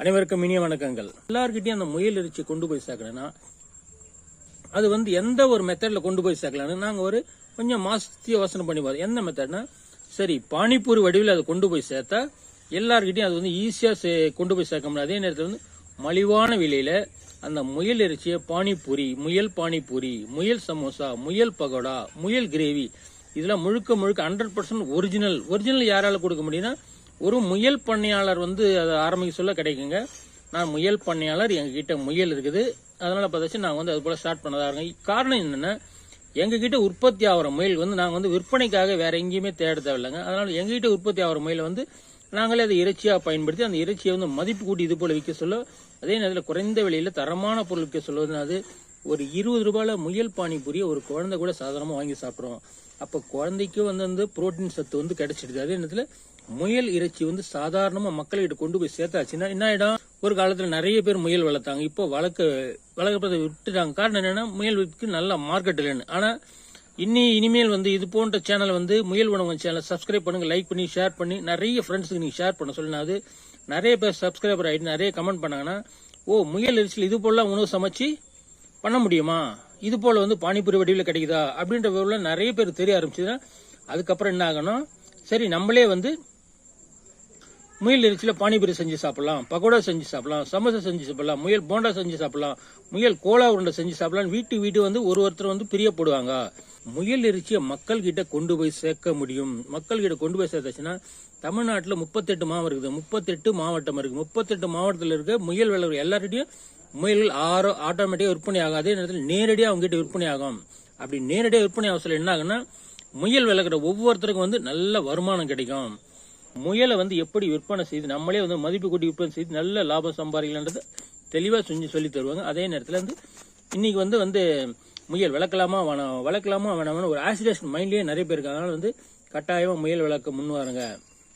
அனைவருக்கும் இனிய வணக்கங்கள். எல்லார்கிட்டயும் அந்த முயல் இறைச்சி கொண்டு போய் சேர்க்கணும்னா அது வந்து எந்த ஒரு மெத்தடில் கொண்டு போய் சேர்க்கலான்னு நாங்கள் ஒரு கொஞ்சம் மாசத்திய யோசனை பண்ணி பார்த்தோம் எந்த மெத்தட்னா சரி பானிபூரி வடிவில் அதை கொண்டு போய் சேர்த்தா எல்லார்கிட்டயும் அது வந்து ஈஸியாக சே- கொண்டு போய் சேர்க்க முடியும். அதே நேரத்தில் வந்து மலிவான விலையில் அந்த முயல் இறைச்சியை பானிபூரி முயல் பானிபூரி முயல் சமோசா முயல் பகோடா முயல் கிரேவி இதெல்லாம் முழுக்க முழுக்க ஹண்ட்ரட் பர்சன்ட் ஒரிஜினல் ஒரிஜினல் யாரால கொடுக்க முடியும்னா ஒரு முயல் பண்ணையாளர் வந்து அதை ஆரம்பிக்க சொல்ல கிடைக்குங்க. நான் முயல் பண்ணையாளர் எங்ககிட்ட முயல் இருக்குது. அதனால பார்த்தாச்சு நாங்கள் வந்து அது போல் ஸ்டார்ட் பண்ணதாக இருக்கோம் காரணம் என்னென்னா எங்ககிட்ட உற்பத்தி ஆகிற முயல் வந்து நாங்கள் வந்து விற்பனைக்காக வேற எங்கேயுமே தேட தேவையில்லைங்க. அதனால எங்ககிட்ட உற்பத்தி ஆகிற முயலை வந்து நாங்களே அதை இறைச்சியாக பயன்படுத்தி அந்த இறைச்சியை வந்து மதிப்பு கூட்டி இது போல் விற்க சொல்ல அதே நேரத்தில் குறைந்த விலையில் தரமான பொருள் விற்க சொல்லுவது அது ஒரு இருபது ரூபாயில் முயல் பானிபூரியை ஒரு குழந்தை கூட சாதாரணமாக வாங்கி சாப்பிட்றோம். அப்போ குழந்தைக்கு வந்து வந்து புரோட்டீன் சத்து வந்து கிடைச்சிடுது. அதே நேரத்தில் முயல் இறைச்சி வந்து சாதாரணமா மக்கள்கிட்ட கொண்டு போய் சேர்த்தாச்சுன்னா என்ன ஆயிடும்? ஒரு காலத்துல நிறைய பேர் முயல் வளர்த்தாங்க. இப்போ வளர்க்க வளர்க்கறதை விட்டுட்டாங்க. காரணம் என்னன்னா முயல் விற்கு நல்ல மார்க்கெட் இல்லைன்னு. ஆனா இனி இனிமேல் வந்து இது போன்ற சேனல் வந்து முயல் உணவு சேனல் சப்ஸ்கிரைப் பண்ணுங்க லைக் பண்ணி ஷேர் பண்ணி நிறைய ஃப்ரெண்ட்ஸுக்கு நீங்க ஷேர் பண்ண சொல்லினா அது நிறைய பேர் சப்ஸ்கிரைபர் ஆயிட்டு நிறைய கமெண்ட் பண்ணாங்கன்னா ஓ முயல் இறைச்சியில் இது போல உணவு சமைச்சு பண்ண முடியுமா? இது போல வந்து பானிபூரி வடிவில் கிடைக்குதா? அப்படின்ற நிறைய பேர் தெரிய ஆரம்பிச்சுதுன்னா அதுக்கப்புறம் என்ன ஆகணும்? சரி நம்மளே வந்து முயல் இறைச்சியில் பானிபூரி செஞ்சு சாப்பிடலாம் பக்கோடா செஞ்சு சாப்பிடலாம் சமோசா செஞ்சு சாப்பிடலாம் முயல் போண்டா செஞ்சு சாப்பிடலாம் முயல் கோலா உருண்டை செஞ்சு சாப்பிடலாம் வீட்டு வீடு வந்து ஒரு ஒருத்தர் வந்து பிரியப்படுவாங்க. முயல் இறைச்சியை மக்கள்கிட்ட கொண்டு போய் சேர்க்க முடியும். மக்கள்கிட்ட கொண்டு போய் சேர்த்தாச்சுன்னா தமிழ்நாட்டில் முப்பத்தெட்டு மாவட்டம் இருக்குது. முப்பத்தெட்டு மாவட்டம் இருக்குது. முப்பத்தெட்டு மாவட்டத்தில் இருக்க முயல் விளை எல்லார்கிட்டையும் முயல்கள் ஆரோ ஆட்டோமேட்டிக்கா விற்பனை ஆகும். அதே நேரத்தில் நேரடியாக அவங்ககிட்ட விற்பனை ஆகும். அப்படி நேரடியாக விற்பனை அவசரம் என்ன ஆகுன்னா முயல் விளக்குற ஒவ்வொருத்தருக்கும் வந்து நல்ல வருமானம் கிடைக்கும். முயலை வந்து எப்படி விற்பனை செய்து நம்மளே வந்து மதிப்பு கூட்டி விற்பனை செய்து நல்ல லாபம் சம்பாதிக்கலான்றது தெளிவாக செஞ்சு சொல்லி தருவாங்க. அதே நேரத்தில் வந்து இன்னைக்கு வந்து வந்து முயல் விளக்கலாமா வேணாம் வளர்க்கலாமா வேணாம்னு ஒரு ஆசிடேஷன் மைண்ட்லயே நிறைய பேர் இருக்காங்க. அதனால வந்து கட்டாயமாக முயல் வளர்க்க முன் வாருங்க.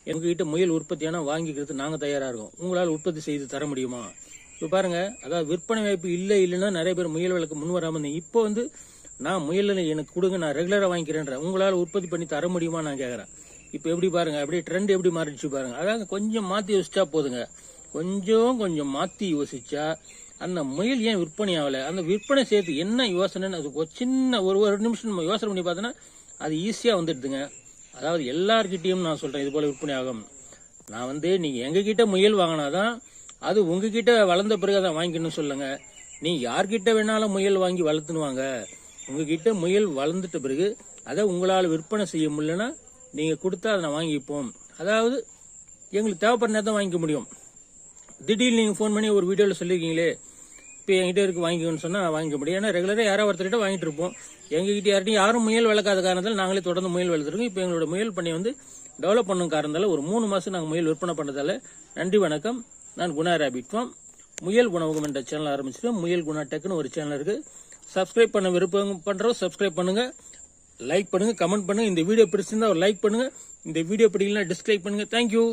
எங்ககிட்ட முயல் உற்பத்தியானா வாங்கிக்கிறது நாங்கள் தயாராக இருக்கோம். உங்களால் உற்பத்தி செய்து தர முடியுமா? இப்போ பாருங்க அதாவது விற்பனை வாய்ப்பு இல்லை இல்லைன்னா நிறைய பேர் முயல் வளர்க்க முன் வராம இருந்தீங்க. இப்போ வந்து நான் முயல் எனக்கு கொடுங்க நான் ரெகுலராக வாங்கிக்கிறேன்ற உங்களால் உற்பத்தி பண்ணி தர முடியுமா நான் கேட்குறேன் இப்போ எப்படி பாருங்க அப்படியே ட்ரெண்ட் எப்படி மாறிடுச்சு பாருங்க. அதாவது கொஞ்சம் மாத்தி யோசிச்சா போதுங்க. கொஞ்சம் கொஞ்சம் மாத்தி யோசிச்சா அந்த முயல் ஏன் விற்பனை ஆகல? அந்த விற்பனை செய்யறது என்ன யோசனைன்னு அது சின்ன ஒரு ஒரு நிமிஷம் நம்ம யோசனை பண்ணி பார்த்தோன்னா அது ஈஸியா வந்துடுதுங்க. அதாவது எல்லார்கிட்டையும் நான் சொல்றேன் இது போல விற்பனை ஆகும். நான் வந்து நீங்க எங்ககிட்ட முயல் வாங்கினாதான் அது உங்ககிட்ட வளர்ந்த பிறகு அதை வாங்கிக்கணும்னு சொல்லுங்க. நீ யார்கிட்ட வேணாலும் முயல் வாங்கி வளர்த்துன்னு வாங்க. உங்ககிட்ட முயல் வளர்ந்துட்ட பிறகு அதை உங்களால் விற்பனை செய்ய முடியலன்னா நீங்கள் கொடுத்தா அதை நான் வாங்கிப்போம். அதாவது எங்களுக்கு தேவைப்படுற நேரத்தை வாங்கிக்க முடியும். திடீர்னு நீங்கள் ஃபோன் பண்ணி ஒரு வீடியோவில் சொல்லியிருக்கீங்களே இப்போ என்கிட்ட இருக்கு வாங்கிக்கணும்னு சொன்னால் வாங்கிக்க முடியும். ஏன்னா ரெகுலராக யாரோ ஒருத்தர்கிட்ட வாங்கிட்டு இருப்போம். எங்ககிட்ட யார்ட்டையும் யாரும் முயல் வளர்க்காத காரணத்தால் நாங்களே தொடர்ந்து முயல் வளர்த்துருக்கோம். இப்போ எங்களோட முயல் பண்ணி வந்து டெவலப் பண்ணும் காரணத்தால் ஒரு மூணு மாதம் நாங்கள் முயல் விற்பனை பண்ணதால் நன்றி வணக்கம். நான் குணா ரேபிட் முயல் உணவகம் என்ற சேனல் ஆரம்பிச்சிருக்கேன் முயல் குணா டெக்னு ஒரு சேனல் இருக்குது சப்ஸ்கிரைப் பண்ண விருப்பம் பண்ணுறோம் சப்ஸ்கிரைப் பண்ணுங்கள் லைக் பண்ணுங்கள் கமெண்ட் பண்ணுங்கள் இந்த வீடியோ பிடிச்சிருந்தா ஒரு லைக் பண்ணுங்கள் இந்த வீடியோ பிடிக்கலாம் டிஸ்கிரைப் பண்ணுங்கள் தேங்க்யூ